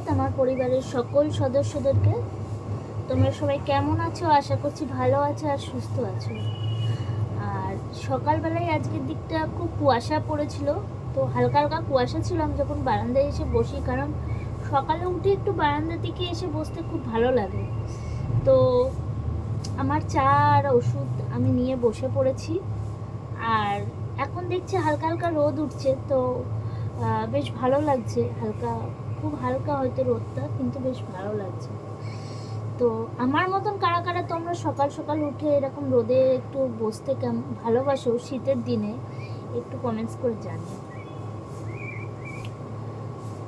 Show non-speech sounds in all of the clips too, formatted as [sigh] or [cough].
সুপ্রভাত আমার পরিবারের সকল সদস্যদেরকে। তোমরা সবাই কেমন আছো? আশা করছি ভালো আছো আর সুস্থ আছো। আর সকালবেলায় আজকের দিকটা খুব কুয়াশা পড়েছিল। তো হালকা হালকা কুয়াশা ছিল, আমি যখন বারান্দায় এসে বসি, কারণ সকালে উঠে একটু বারান্দার দিকে এসে বসতে খুব ভালো লাগে। তো আমার চা আর ওষুধ আমি নিয়ে বসে পড়েছি। আর এখন দেখছি হালকা হালকা রোদ উঠছে, তো বেশ ভালো লাগছে হালকা খুব হালকা হয়তো রোদটা, কিন্তু বেশ ভালো লাগছে। তো আমার মতন কারা কারা তোমরা সকাল সকাল উঠে এরকম রোদে একটু বসতে কেমন ভালোবাসো শীতের দিনে, একটু কমেন্টস করে জানিও।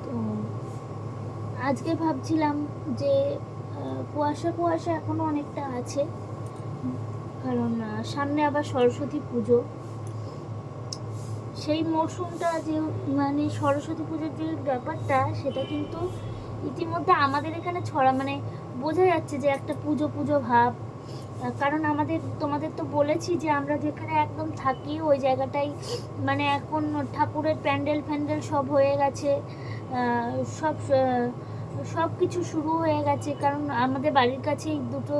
তো আজকে ভাবছিলাম যে কুয়াশা কুয়াশা এখনও অনেকটা আছে। কারণ সামনে আবার সরস্বতী পুজো। সেই মরশুমটা যে মানে সরস্বতী পুজোর যে ব্যাপারটা, সেটা কিন্তু ইতিমধ্যে আমাদের এখানে ছড়া মানে বোঝা যাচ্ছে যে একটা পুজো পুজো ভাব। কারণ আমাদের, তোমাদের তো বলেছি যে আমরা যেখানে একদম থাকি, ওই জায়গাটাই মানে এখন ঠাকুরের প্যান্ডেল ফ্যান্ডেল সব হয়ে গেছে। সব সব কিছু শুরু হয়ে গেছে। কারণ আমাদের বাড়ির কাছেই দুটো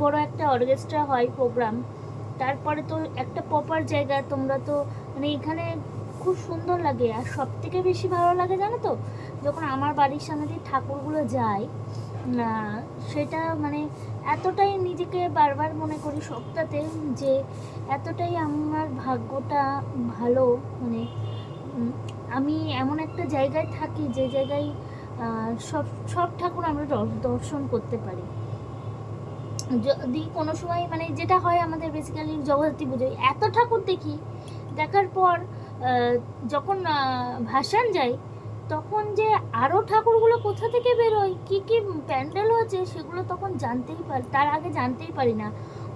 বড় একটা অর্কেস্ট্রা হয় প্রোগ্রাম। তারপরে তো একটা প্রপার জায়গা, তোমরা তো মানে এখানে খুব সুন্দর লাগে। আর সব থেকে বেশি ভালো লাগে জানো তো? যখন আমার বাড়ির সামনে দিয়ে ঠাকুরগুলো যায় সেটা মানে এতটাই নিজেকে বারবার মনে করি সপ্তাহতে যে এতটাই আমার ভাগ্যটা ভালো। মানে আমি এমন একটা জায়গায় থাকি যে জায়গায় সব সব ঠাকুর আমরা দর- দর্শন করতে পারি। যদি কোনো সময় মানে যেটা হয় আমাদের বেসিক্যালি জগদ্ধাত্রী পুজোয়, এত ঠাকুর দেখি দেখার পর যখন ভাসান যাই তখন যে আরও ঠাকুরগুলো কোথা থেকে বেরোয়, কী কী প্যান্ডেল হয়েছে, সেগুলো তখন জানতেই পারি, তার আগে জানতেই পারি না।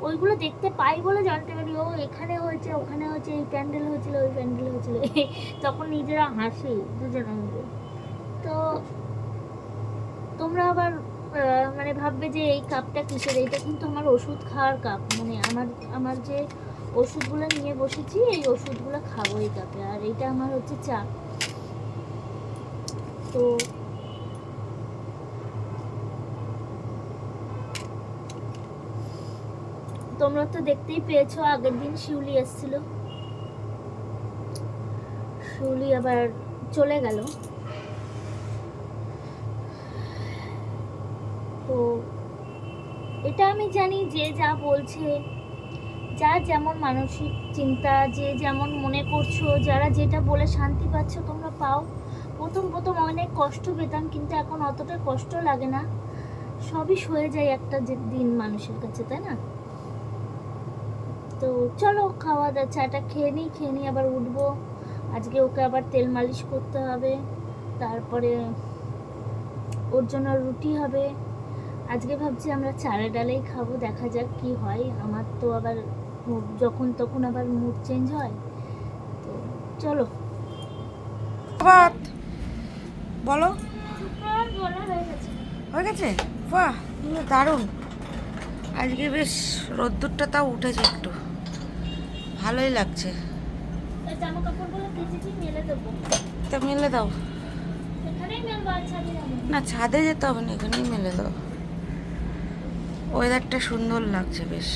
ওইগুলো দেখতে পাই বলে জানতে পারি, ও এখানে হয়েছে, ওখানে হয়েছে, এই প্যান্ডেল হয়েছিল, ওই প্যান্ডেল হয়েছিল। [laughs] তখন নিজেরা হাসি, দুজনে মিলে। তো তোমরা আবার মানে ভাববে যে এই কাপটা কিসের? এটা কিন্তু আমার ওষুধ খাওয়ার কাপ। মানে আমার আমার যে ওষুধগুলো নিয়ে বসেছি, এই ওষুধগুলো খাব কাপে আর এটা আমার হচ্ছে চা। তো তোমরা তো দেখতেই পেয়েছ, আগের দিন শিউলি এসেছিল। শিউলি আবার চলে গেল। তো এটা আমি জানি যে যা বলছে যার যেমন মানসিক চিন্তা, যে যেমন মনে করছ, যারা যেটা বলে শান্তি পাচ্ছ তোমরা পাও। প্রথম প্রথম অনেক কষ্ট পেতাম, কিন্তু এখন অতটা কষ্ট লাগে না। সবই সয়ে যায় একটা যে দিন মানুষের কাছে, তাই না? তো চলো খাওয়া দাওয়া, চাটা খেয়ে নিই খেয়ে নিই আবার উঠবো। আজকে ওকে আবার তেল মালিশ করতে হবে। তারপরে ওর জন্য রুটি হবে। আজকে ভাবছি আমরা চারা ডালেই খাব, দেখা যাক কি হয়। আমার তো আবার যখন তখন আবার মুড চেঞ্জ হয় তো চলো। বলো। বলা হয়ে গেছে। বাহ দারুণ। আজকে বেশ রোদ্দুরটা তাও উঠেছে একটু। ভালোই লাগছে। তা মেলে দাও। না। ছাদে যেতে হবে না এখানেই মেলে দাও। ওয়েদারটা সুন্দর লাগছে বেশ।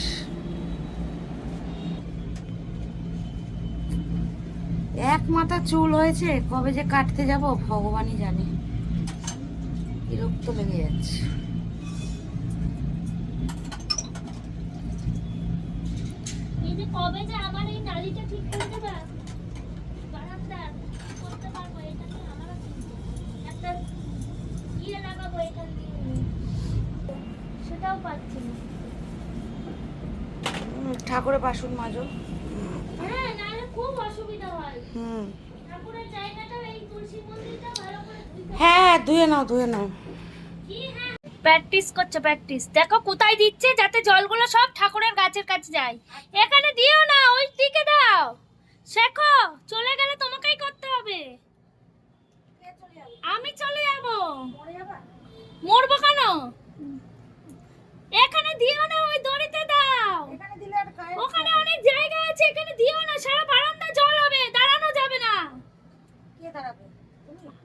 এক মাথা চুল হয়েছে কবে যে কাটতে যাব ভগবানই জানে। বিরক্ত লেগে যাচ্ছে। কবে যে আমার এই নালিটা ঠিক করে দেবা বারান্দার করতে পারব এটা একটা ইয়ে লাগাবো এখান দিয়ে। সেটাও পাচ্ছি না। ঠাকুরের বাসন মাজো। খুব অসুবিধা হয়। হুম। ঠাকুরের জায়গাটা এই তুলসী মন্দিরটা ভালো করে হ্যাঁ ধুয়ে নাও ধুয়ে নাও। প্র্যাকটিস করছে প্র্যাকটিস। দেখো কোথায় দিচ্ছে যাতে জলগুলো সব ঠাকুরের গাছের কাছে যায়। এখানে দিও না ওই দিকে দাও। শেখো চলে গেলে তোমাকেই করতে হবে। আমি চলে যাব? মরবো কেন? এখানে দিও না ওই দড়িতে ওখানে অনেক জায়গা আছে এখানে দিও না সারা বারান্দা জল হবে দাঁড়ানো যাবে না। কে দাঁড়াবে?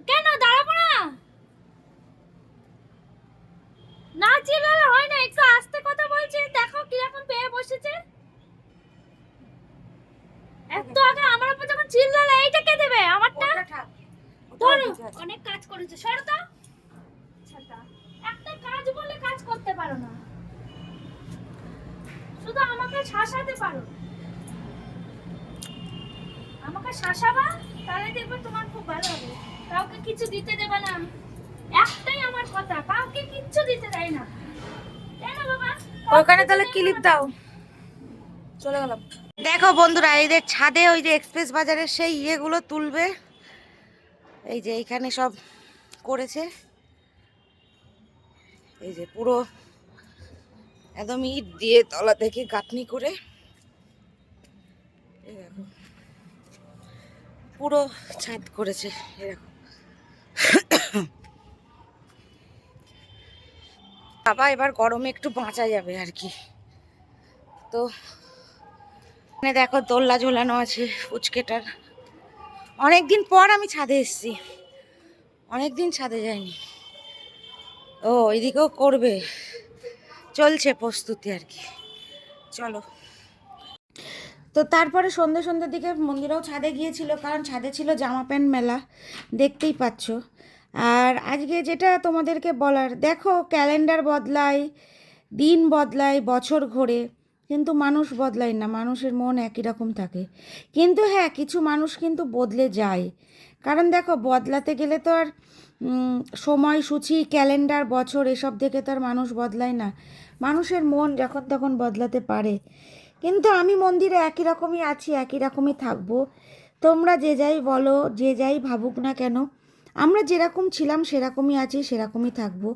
কেন দাঁড়াবো না? না চিল্লালে হয় না একটু আস্তে কথা বলছে দেখো কীরকম পেয়ে বসেছে। এত আগে আমার উপর যখন চিল্লালে এইটা কে দেবে আমারটা? ধরো অনেক কাজ করেছে সরো তো। একটা কাজ বলে কাজ করতে পারো না। শুধু আমাকে শাসাতে পারো। আমাকে শাসাবা তাহলে দেখবে তোমার খুব ভালো হবে। কাউকে কিছু দিতে দেবে না। একটাই আমার কথা কাউকে কিচ্ছু দিতে দেয় না। কেন বাবা? ওখানে তাহলে ক্লিপ দাও। চলে গেলাম। দেখো বন্ধুরা এদের ছাদে ওই যে এক্সপ্রেস বাজারের সেই ইয়েগুলো তুলবে। এই যে এইখানে সব করেছে। এই যে পুরো একদম ইট দিয়ে তলা থেকে গাঁথনি করে। দেখো। পুরো ছাদ করেছে এরকম বাবা, এবার গরমে একটু বাঁচা যাবে আর কি। তো, এখানে দেখো দোল্লা ঝোলানো আছে, ফুচকেটার। অনেক দিন পর আমি ছাদে এসেছি। অনেক দিন ছাদে যাইনি। ও এদিকেও করবে। চলছে প্রস্তুতি আর কি। চলো। তো তারপরে সন্ধ্যে সন্ধ্যের দিকে মন্দিরেও ছাদে গিয়েছিল, কারণ ছাদে ছিল জামা প্যান্ট মেলা, দেখতেই পাচ্ছ। আর আজকে যেটা তোমাদেরকে বলার, দেখো ক্যালেন্ডার বদলায়, দিন বদলায়, বছর ঘোরে, কিন্তু মানুষ বদলায় না, মানুষের মন একই রকম থাকে। কিন্তু হ্যাঁ কিছু মানুষ কিন্তু বদলে যায়। কারণ দেখো, বদলাতে গেলে তো আর সময়সূচি, ক্যালেন্ডার, বছর, এসব দেখে তো আর মানুষ বদলায় না। মানুষের মন যখন তখন বদলাতে পারে। কিন্তু আমি মন্দিরে একই রকমই আছি, একই রকমই থাকব। তোমরা যে যাই বলো, যে যাই ভাবুক না কেন, আমরা যেরকম ছিলাম সেরকমই আছি, সেরকমই থাকব।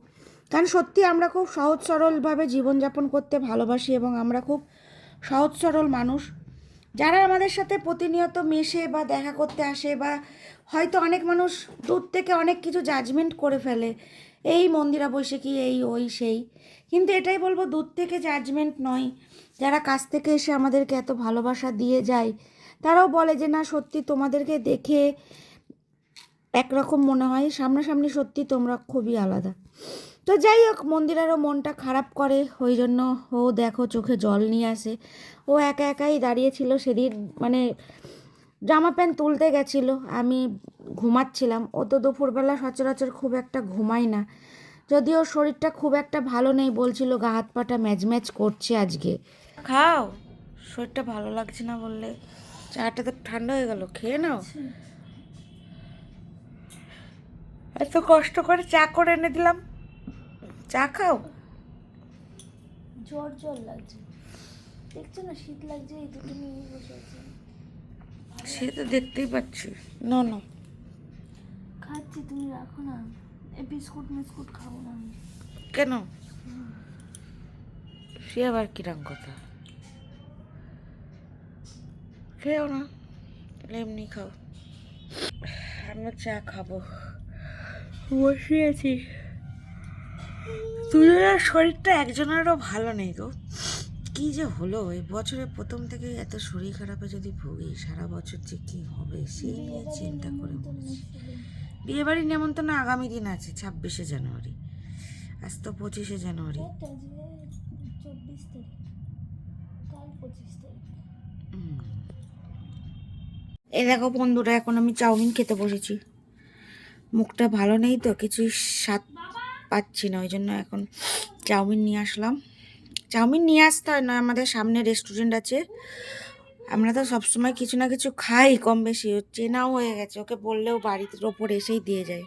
কারণ সত্যি আমরা খুব সহজ সরলভাবে জীবনযাপন করতে ভালোবাসি এবং আমরা খুব সহজ সরল মানুষ। যারা আমাদের সাথে প্রতিনিয়ত মেশে বা দেখা করতে আসে বা হয়তো অনেক মানুষ দূর থেকে অনেক কিছু জাজমেন্ট করে ফেলে। এই মন্দিরা কি এই, ওই, সেই। কিন্তু এটাই বলব, দূর থেকে জাজমেন্ট নয়। যারা কাছ থেকে এসে আমাদেরকে এত ভালোবাসা দিয়ে যায়, তারাও বলে যে, না, সত্যি তোমাদেরকে দেখে একরকম মনে হয়। সামনাসামনি সত্যি তোমরা খুবই আলাদা। তো যাই হোক, মন্দিরেরও মনটা খারাপ করে। ওই জন্য ও দেখো, চোখে জল নিয়ে আসে। ও একা একাই দাঁড়িয়েছিল সেদিন মানে জামা প্যান্ট তুলতে গেছিল আমি ঘুমাচ্ছিলাম। ও তো দুপুরবেলা সচরাচর খুব একটা ঘুমায় না। যদিও শরীরটা খুব একটা ভালো নেই বলছিল গা হাত পাটা ম্যাচ ম্যাচ করছে আজকে। খাও শরীরটা ভালো লাগছে না বললে। চাটা তো ঠান্ডা হয়ে গেল খেয়ে নাও। এত কষ্ট করে চা করে এনে দিলাম। চা খাও। জ্বর জ্বর লাগছে। দেখছ না শীত লাগছে এই দুটো নিয়ে বসে আছে। সে তো দেখতেই পাচ্ছি। না না খাচ্ছি তুমি রাখো না। এই বিস্কুট মিস্কুট খাব না আমি। কেন? সে আবার কিরম কথা? খেও না এমনি খাও। আমরা চা খাব। বসে আছি। দুজনের শরীরটা একজনেরও ভালো নেই গো। কি যে হলো? এই বছরের প্রথম থেকে এত শরীর খারাপে যদি ভুগি সারা বছর যে কি হবে সেই নিয়ে চিন্তা করে মরছি বিয়ে বাড়ির নেমন্তন্ন আগামী দিন আছে ছাব্বিশে জানুয়ারি। আজ তো পঁচিশে জানুয়ারি। এই দেখো বন্ধুরা এখন আমি চাউমিন খেতে বসেছি। মুখটা ভালো নেই তো কিছু স্বাদ পাচ্ছি না ওই জন্য এখন চাউমিন নিয়ে আসলাম। চাউমিন নিয়ে আসতে হয় না, আমাদের সামনে রেস্টুরেন্ট আছে। আমরা তো সবসময় কিছু না কিছু খাই কম বেশি চেনাও হয়ে গেছে, ওকে বললেও বাড়ির ওপর এসেই দিয়ে যায়।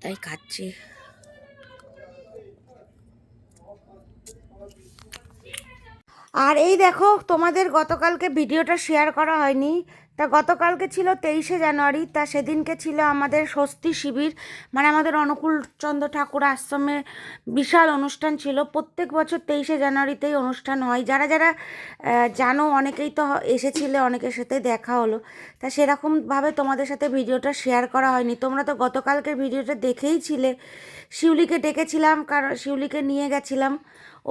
তাই খাচ্ছি। আর এই দেখো, তোমাদের গতকালকে ভিডিওটা শেয়ার করা হয়নি। তা গতকালকে ছিল তেইশে জানুয়ারি, তা সেদিনকে ছিল আমাদের স্বস্তি শিবির। মানে আমাদের অনুকূল চন্দ্র ঠাকুর আশ্রমে বিশাল অনুষ্ঠান ছিল। প্রত্যেক বছর তেইশে জানুয়ারিতেই অনুষ্ঠান হয়। যারা যারা জানো, অনেকেই তো এসেছিলে, অনেকের সাথে দেখা হলো। তা সেরকমভাবে তোমাদের সাথে ভিডিওটা শেয়ার করা হয়নি। তোমরা তো গতকালকের ভিডিওটা দেখেই ছিলে। শিউলিকে ডেকেছিলাম, কারণ শিউলিকে নিয়ে গেছিলাম।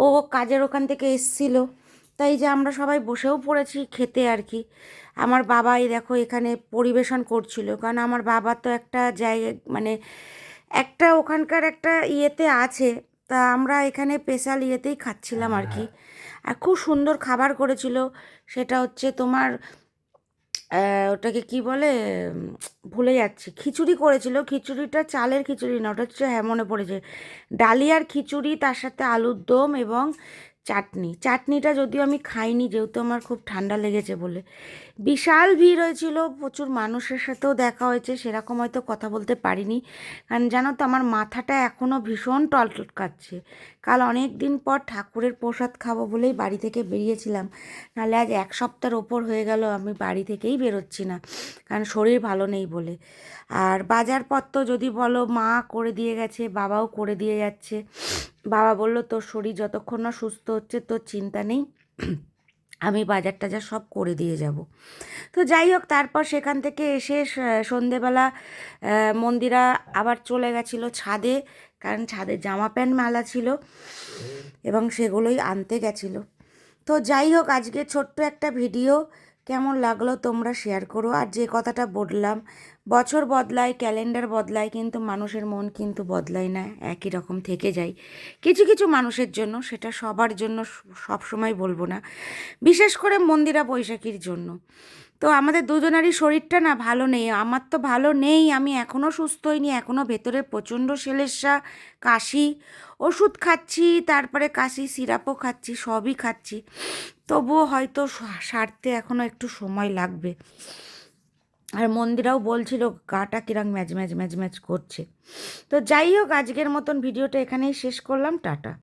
ও কাজের ওখান থেকে এসছিল। তাই যে আমরা সবাই বসেও পড়েছি খেতে আর কি। আমার বাবাই দেখো এখানে পরিবেশন করছিল। কারণ আমার বাবা তো একটা জায়গা মানে একটা ওখানকার একটা ইয়েতে আছে তা আমরা এখানে স্পেশাল ইয়েতেই খাচ্ছিলাম আর কি। আর খুব সুন্দর খাবার করেছিল সেটা হচ্ছে তোমার ওটাকে কি বলে ভুলে যাচ্ছি খিচুড়ি করেছিল খিচুড়িটা চালের খিচুড়ি না ওটা হচ্ছে হ্যাঁ মনে পড়েছে। ডালিয়ার খিচুড়ি তার সাথে আলুর দম এবং চাটনি। চাটনিটা যদিও আমি খাইনি, যেহেতু আমার খুব ঠান্ডা লেগেছে বলে। বিশাল ভিড় হয়েছিল, প্রচুর মানুষের সাথেও দেখা হয়েছে, সেরকম হয়তো কথা বলতে পারিনি। কারণ জানো তো, আমার মাথাটা এখনও ভীষণ টলটকাচ্ছে কাল অনেক দিন পর ঠাকুরের প্রসাদ খাব বলেই বাড়ি থেকে বেরিয়েছিলাম। নাহলে আজ এক সপ্তাহের ওপর হয়ে গেল, আমি বাড়ি থেকেই বেরোচ্ছি না, কারণ শরীর ভালো নেই বলে। আর বাজারপত্র যদি বলো, মা করে দিয়ে গেছে, বাবাও করে দিয়ে যাচ্ছে। বাবা বলল, তোর শরীর যতক্ষণ না সুস্থ হচ্ছে, তোর চিন্তা নেই। আমি বাজার টাজার সব করে দিয়ে যাব। তো যাই হোক, তারপর সেখান থেকে এসে সন্ধেবেলা মন্দিরা আবার চলে গেছিল ছাদে। কারণ ছাদে জামা প্যান্ট মেলা ছিল এবং সেগুলোই আনতে গেছিল। তো যাই হোক, আজকে ছোট্ট একটা ভিডিও। কেমন লাগল তোমরা শেয়ার করো। আর যে কথাটা বললাম, বছর বদলায় ক্যালেন্ডার বদলায়, কিন্তু মানুষের মন কিন্তু বদলায় না, একই রকম থেকে যায়। কিছু কিছু মানুষের জন্য, সেটা সবার জন্য সবসময় বলব না। বিশেষ করে মন্দিরা বৈশাখীর জন্য। তো আমাদের দুজনারই শরীরটা না ভালো নেই। আমার তো ভালো নেই, আমি এখনও সুস্থ হইনি এখনও ভেতরে প্রচণ্ড সেলেসা, কাশি, ওষুধ খাচ্ছি, তারপরে কাশি, সিরাপও খাচ্ছি, সবই খাচ্ছি। তবুও হয়তো সারতে এখনও একটু সময় লাগবে। আর মন্দিরাও বলছিল গাটা কিরম ম্যাজ ম্যাজ ম্যাজ ম্যাজ করছে। তো যাই হোক, আজকের মতন ভিডিওটা এখানেই শেষ করলাম, টাটা।